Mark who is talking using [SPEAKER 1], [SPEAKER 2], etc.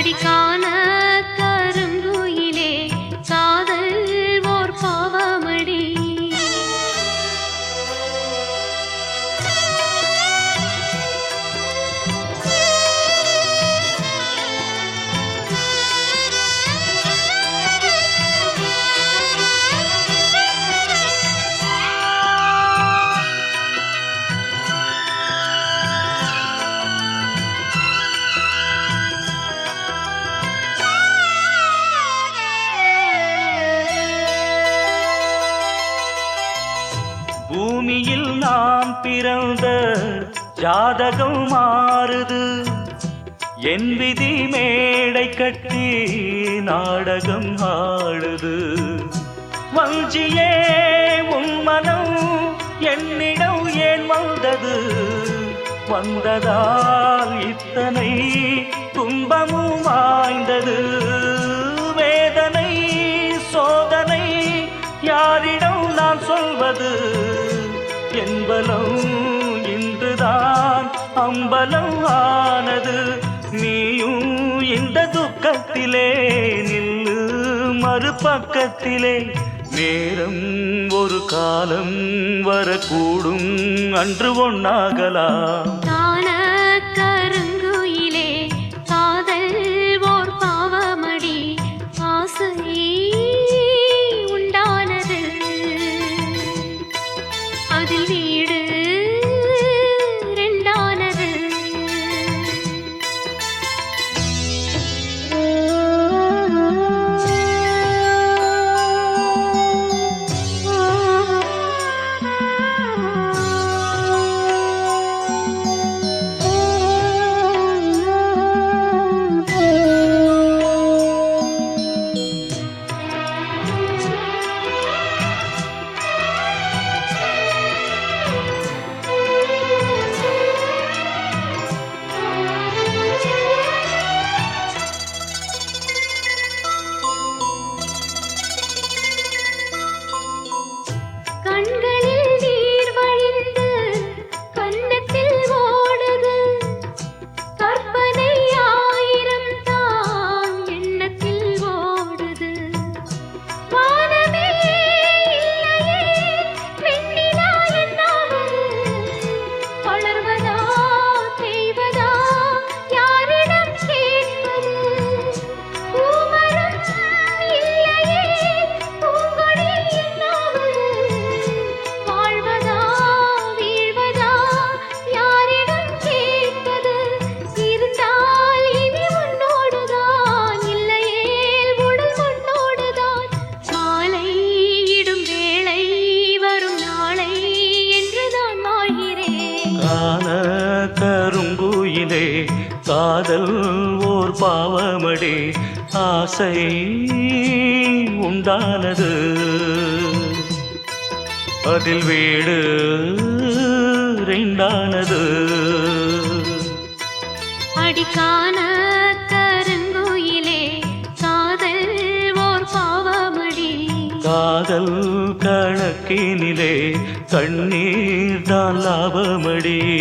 [SPEAKER 1] ஆடி காண பிறந்த ஜாதகம் மாறுது. என் விதி மேடை கட்டி நாடகம் ஆடுது. வஞ்சியே உன் மனம் என்னிடம் ஏன் வந்தது? வந்ததால் இத்தனை துன்பமும் வாய்ந்தது வேதனை சோதனை யாரிடம் நான் சொல்வது? என்பலம் இன்றுதான் அம்பலம் ஆனது. நீயும் இந்த துக்கத்திலே நில்லு மறுபக்கத்திலே. நேரம் ஒரு காலம் வரக்கூடும் அன்று ஒன்னாகலாம்
[SPEAKER 2] அதில் வீடு
[SPEAKER 1] காதல் ஓர் பாவமடி. ஆசை உண்டானது. அதில் வீடு ரெண்டானது.
[SPEAKER 2] அடிக்கான கருங்குயிலே காதல் ஓர் பாவமடி.
[SPEAKER 1] காதல் கணக்கினிலே கண்ணீர் தான் லாபமடி.